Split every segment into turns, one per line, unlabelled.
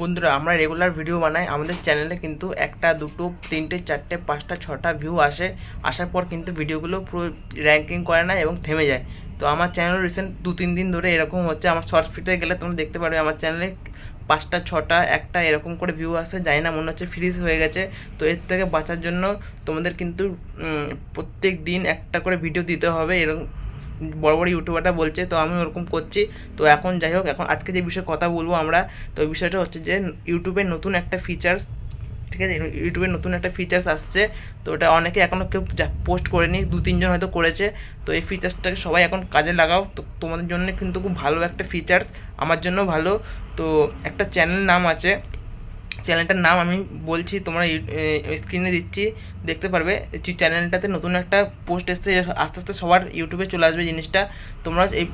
বন্ধুরা, আমরা regular video বানাই। আমাদের চ্যানেলে কিন্তু একটা, দুটো, তিনটে, চারটে, পাঁচটা, ছটা ভিউ আসে। আসার পর কিন্তু ভিডিওগুলো পুরো র্যাঙ্কিং করে না এবং থেমে যায়। তো আমার চ্যানেল রিসেন্ট দু, তিন দিন ধরে এরকম হচ্ছে। আমার শর্ট ফিটে গেলে তোমরা দেখতে পারবে, আমার চ্যানেলে পাঁচটা, ছটা, একটা এরকম করে ভিউ আসে। জানি না, মনে হচ্ছে ফ্রিজ হয়ে গেছে। তো এর থেকে বাঁচার জন্য তোমাদের কিন্তু প্রত্যেক দিন একটা করে ভিডিও দিতে হবে। এরকম বড় বড় ইউটিউবারটা বলছে, তো আমি ওরকম করছি। তো এখন যাই হোক, এখন আজকে যে বিষয়ে কথা বলব আমরা, তো ওই বিষয়টা হচ্ছে যে ইউটিউবের নতুন একটা ফিচার্স ঠিক আছে? ইউটিউবের নতুন একটা ফিচার্স আসছে। তো ওটা অনেকে এখনও কেউ পোস্ট করেনি, দু, তিনজন হয়তো করেছে। তো এই ফিচার্সটাকে সবাই এখন কাজে লাগাও। তো তোমাদের জন্য কিন্তু খুব ভালো একটা ফিচার্স আমার জন্য ভালো। তো একটা চ্যানেল নাম আছে চ্যানেলটার নাম আমি বলছি, তোমরা স্ক্রিনে দিচ্ছি, দেখতে পারবে। চ্যানেলটাতে নতুন একটা পোস্ট এসছে, আস্তে আস্তে সবার ইউটিউবে চলে আসবে জিনিসটা। তোমরা এই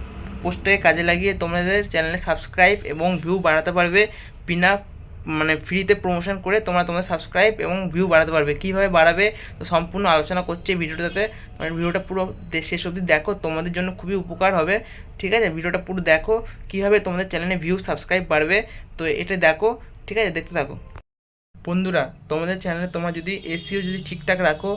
পোস্টটাকে কাজে লাগিয়ে তোমাদের চ্যানেলে সাবস্ক্রাইব এবং ভিউ বাড়াতে পারবে। বিনা মানে ফ্রিতে প্রমোশন করে তোমরা তোমাদের সাবস্ক্রাইব এবং ভিউ বাড়াতে পারবে। কীভাবে বাড়াবে? তো সম্পূর্ণ আলোচনা করছে ভিডিওটাতে। মানে ভিডিওটা পুরো শেষ অবধি দেখো, তোমাদের জন্য খুবই উপকার হবে। ঠিক আছে? ভিডিওটা পুরো দেখো, কীভাবে তোমাদের চ্যানেলে ভিউ সাবস্ক্রাইব বাড়বে। তো এটা দেখো ঠিক আছে দেখতে থাকো। বন্ধুরা তোমাদের চ্যানেলে তোমার যদি এসিও যদি ঠিকঠাক রাখো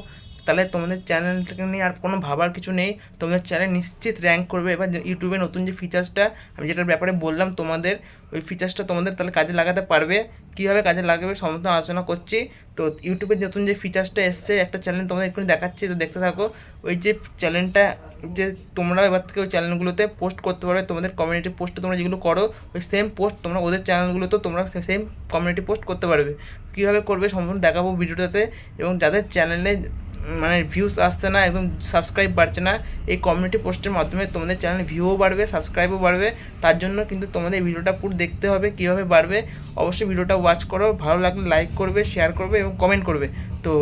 তাহলে তোমাদের চ্যানেলটাকে নিয়ে আর কোনো ভাবার কিছু নেই। তোমাদের চ্যানেল নিশ্চিত র্যাঙ্ক করবে। এবার ইউটিউবে নতুন যে ফিচার্সটা আমি যেটার ব্যাপারে বললাম তোমাদের, ওই ফিচার্সটা তোমাদের তাহলে কাজে লাগাতে পারবে। কীভাবে কাজে লাগাবে সমস্ত আলোচনা করছি। তো ইউটিউবে নতুন যে ফিচার্সটা এসছে, একটা চ্যানেল তোমাদের এক্ষুনি দেখাচ্ছি, তো দেখতে থাকো। ওই যে চ্যানেলটা যে তোমরা এবার থেকে ওই চ্যানেলগুলোতে পোস্ট করতে পারবে। তোমাদের কমিউনিটি পোস্টে তোমরা যেগুলো করো, ওই সেম পোস্ট তোমরা ওদের চ্যানেলগুলোতেও তোমরা সেম কমিউনিটি পোস্ট করতে পারবে। কীভাবে করবে সম্পূর্ণ দেখাবো ভিডিওটাতে এবং যাদের চ্যানেলে মানে ভিউজ আসছে না, একদম সাবস্ক্রাইব বাড়ছে না, এই কমিউনিটি পোস্টের মাধ্যমে তোমাদের চ্যানেল ভিউও বাড়বে সাবস্ক্রাইবও বাড়বে। তার জন্য কিন্তু তোমাদের ভিডিওটা পুরো দেখতে হবে, কীভাবে বাড়বে। অবশ্যই ভিডিওটা ওয়াচ করো, ভালো লাগলে লাইক করবে শেয়ার করবে এবং কমেন্ট করবে। তো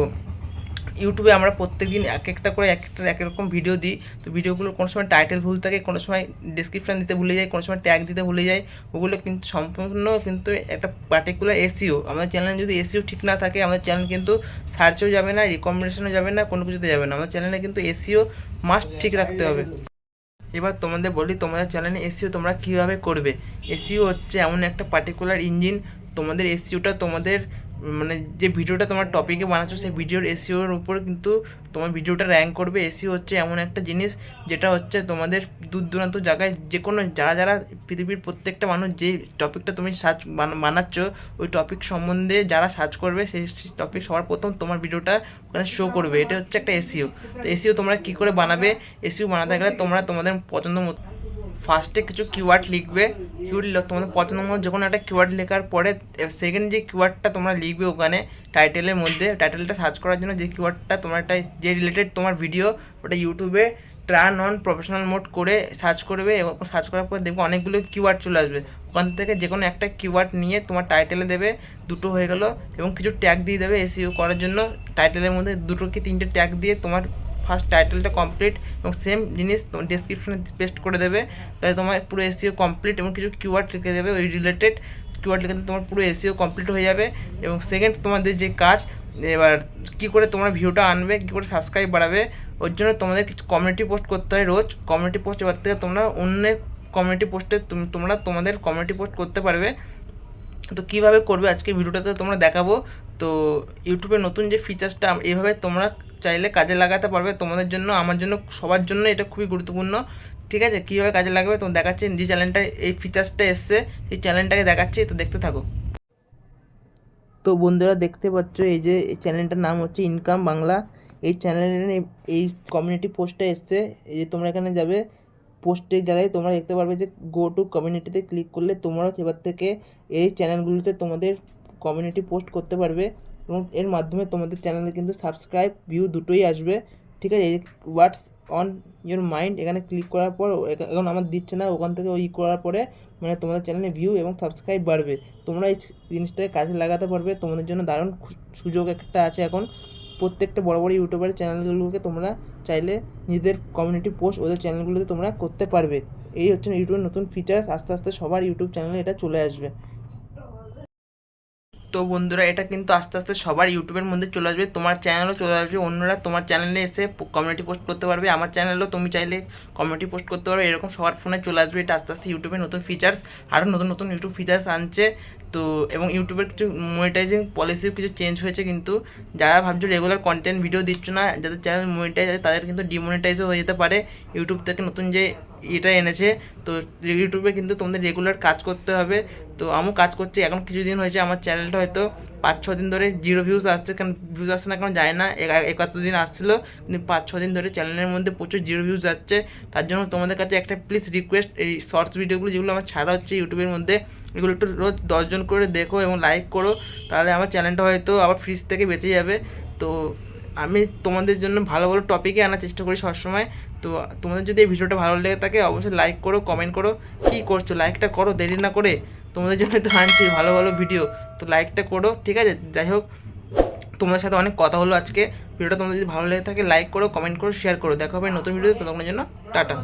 ইউটিউবে আমরা প্রত্যেক দিন এক একটা করে এক একটা এক রকম ভিডিও দিই। তো ভিডিওগুলোর কোনো সময় টাইটেল ভুল থাকে, কোনো সময় ডিসক্রিপশান দিতে ভুলে যাই, কোনো সময় ট্যাগ দিতে ভুলে যাই, ওগুলো কিন্তু সম্পূর্ণ কিন্তু একটা পার্টিকুলার এসিও আমাদের চ্যানেলে যদি এসিও ঠিক না থাকে, আমাদের চ্যানেল কিন্তু সার্চেও যাবে না রিকমেন্ডেশনও যাবে না, কোনো কিছুতে যাবে না। আমাদের চ্যানেলে কিন্তু এসিও মাস্ট ঠিক রাখতে হবে। এবার তোমাদের বলি, তোমাদের চ্যানেলে এসিও তোমরা কীভাবে করবে? এসিও হচ্ছে এমন একটা পার্টিকুলার ইঞ্জিন তোমাদের এসিওটা তোমাদের মানে যে ভিডিওটা তোমার টপিকে বানাচ্ছো, সেই ভিডিওর এসিওর উপর কিন্তু তোমার ভিডিওটা র্যাঙ্ক করবে। এসিও হচ্ছে এমন একটা জিনিস যেটা হচ্ছে তোমাদের দূর দূরান্ত জায়গায় যে কোনো যারা যারা পৃথিবীর প্রত্যেকটা মানুষ যে টপিকটা তুমি সার্চ বানাচ্ছ, ওই টপিক সম্বন্ধে যারা সার্চ করবে, সেই টপিক সবার প্রথম তোমার ভিডিওটা ওখানে শো করবে। এটা হচ্ছে একটা এসিও তো এসিও তোমরা কী করে বানাবে? এসিও বানাতে গেলে তোমরা তোমাদের পছন্দ মতো ফার্স্টে কিছু কিওয়ার্ড লিখবে কিওয়ার্ড তোমাদের পছন্দ মতো যে কোনো একটা কিওয়ার্ড লেখার পরে সেকেন্ড যে কিওয়ার্ডটা তোমরা লিখবে ওখানে টাইটেলের মধ্যে টাইটেলটা সার্চ করার জন্য যে কিওয়ার্ডটা তোমার একটা, যে রিলেটেড তোমার ভিডিও ওটা ইউটিউবে ট্রান অন প্রফেশনাল মোড করে সার্চ করবে, এবং সার্চ করার পর দেখবে অনেকগুলো কিওয়ার্ড চলে আসবে। ওখান থেকে যে কোনো একটা কিওয়ার্ড নিয়ে তোমার টাইটেলে দেবে, দুটো হয়ে গেল, এবং কিছু ট্যাগ দিয়ে দেবে এসিও করার জন্য টাইটেলের মধ্যে দুটো কি তিনটে ট্যাগ দিয়ে তোমার ফার্স্ট টাইটেলটা কমপ্লিট এবং সেম জিনিস ডেসক্রিপশনে পেস্ট করে দেবে। তাহলে তোমার পুরো এসিও কমপ্লিট এবং কিছু কিওয়ার্ড লিখে দেবে, ওই রিলেটেড কিওয়ার্ড লিখে তোমার পুরো এসিও কমপ্লিট হয়ে যাবে। এবং সেকেন্ড তোমাদের যে কাজ, এবার কি করে তোমরা ভিউটা আনবে, কী করে সাবস্ক্রাইব বাড়াবে, ওর জন্য তোমাদের কিছু কমিউনিটি পোস্ট করতে হয় রোজ। কমিউনিটি পোস্ট এবার থেকে তোমরা অন্যের কমিউনিটি পোস্টে তোমরা তোমাদের কমিউনিটি পোস্ট করতে পারবে। তো কীভাবে করবে আজকে ভিডিওটাতে তোমরা দেখাবো। তো ইউটিউবের নতুন যে ফিচার্সটা এইভাবে তোমরা চাইলে কাজে লাগাতে পারবে, তোমাদের জন্য, আমার জন্য, সবার জন্য এটা খুবই গুরুত্বপূর্ণ। ঠিক আছে? কীভাবে কাজে লাগবে তোমরা দেখাচ্ছি। যে চ্যানেলটা এই ফিচার্সটা এসছে এই চ্যানেলটাকে দেখাচ্ছি, তো দেখতে থাকো। তো বন্ধুরা, দেখতে পাচ্ছ এই যে, এই চ্যানেলটার নাম হচ্ছে ইনকাম বাংলা এই চ্যানেলের এই কমিউনিটি পোস্টটা এসছে। এই যে তোমরা এখানে যাবে পোস্টে গেলে তোমরা দেখতে পারবে যে গো টু কমিউনিটিতে ক্লিক করলে তোমরাও এবার থেকে এই চ্যানেলগুলিতে তোমাদের কমিউনিটি পোস্ট করতে পারবে। এবং এর মাধ্যমে তোমাদের চ্যানেলে কিন্তু সাবস্ক্রাইব ভিউ দুটোই আসবে। ঠিক আছে? হোয়াটস অন ইওর মাইন্ড এখানে ক্লিক করার পর, এখন আমার দিচ্ছে না, ওখান থেকে ওই করার পরে মানে তোমাদের চ্যানেলে ভিউ এবং সাবস্ক্রাইব বাড়বে। তোমরা এই জিনিসটাকে কাজে লাগাতে পারবে, তোমাদের জন্য দারুণ সুযোগ একটা আছে এখন। প্রত্যেকটা বড় বড় ইউটিউবারের চ্যানেলগুলোকে তোমরা চাইলে নিজেদের কমিউনিটি পোস্ট ওদের চ্যানেলগুলোতে তোমরা করতে পারবে। এই হচ্ছে ইউটিউবের নতুন ফিচার্স আস্তে আস্তে সবার ইউটিউব চ্যানেলে এটা চলে আসবে। তো বন্ধুরা, এটা কিন্তু আস্তে আস্তে সবার ইউটিউবের মধ্যে চলে আসবে। তোমার চ্যানেলও চলে আসবে। অন্যরা তোমার চ্যানেলে এসে কমিউনিটি পোস্ট করতে পারবে। আমার চ্যানেলও তুমি চাইলে কমিউনিটি পোস্ট করতে পারবে এরকম সবার ফোনে চলে আসবে। এটা আস্তে আস্তে ইউটিউবে নতুন ফিচার্স আরও নতুন নতুন ইউটিউব ফিচার্স আনছে। তো, এবং ইউটিউবের কিছু মনিটাইজিং পলিসিও কিছু চেঞ্জ হয়েছে কিন্তু যারা ভাবছ রেগুলার কন্টেন্ট ভিডিও দিচ্ছ না, যাদের চ্যানেল মনিটাইজ আছে, তাদের কিন্তু ডিমনিটাইজও হয়ে যেতে পারে। ইউটিউব থেকে নতুন যে এটা এনেছে, তো ইউটিউবে কিন্তু তোমাদের রেগুলার কাজ করতে হবে। তো আমিও কাজ করছি, এখন কিছুদিন হয়েছে আমার চ্যানেলটা হয়তো পাঁচ, ছ দিন ধরে জিরো ভিউজ আসছে, কারণ ভিউজ আসছে না, কারণ যায় না একাত্তর দিন আসছিল, কিন্তু পাঁচ, ছ দিন ধরে চ্যানেলের মধ্যে প্রচুর জিরো ভিউজ যাচ্ছে। তার জন্য তোমাদের কাছে একটা প্লিজ রিকোয়েস্ট এই শর্টস ভিডিওগুলো যেগুলো আমার ছাড়া হচ্ছে ইউটিউবের মধ্যে এগুলো একটু রোজ দশজন করে দেখো এবং লাইক করো, তাহলে আমার চ্যানেলটা হয়তো আবার ফ্রিজ থেকে বেঁচে যাবে। তো আমি তোমাদের জন্য ভালো ভালো টপিকে আনার চেষ্টা করি সবসময়। তো তোমাদের যদি এই ভিডিওটা ভালো লেগে থাকে, অবশ্যই লাইক করো কমেন্ট করো, কী করছ? লাইকটা করো, দেরি না করে তোমাদের জন্য তো আনছি ভালো ভালো ভিডিও তো লাইকটা করো, ঠিক আছে? যাই হোক, তোমাদের সাথে অনেক কথা হলো আজকে। ভিডিওটা তোমাদের যদি ভালো লেগে থাকে লাইক করো কমেন্ট করো শেয়ার করো। দেখা হবে নতুন ভিডিও ততক্ষণের জন্য টাটা।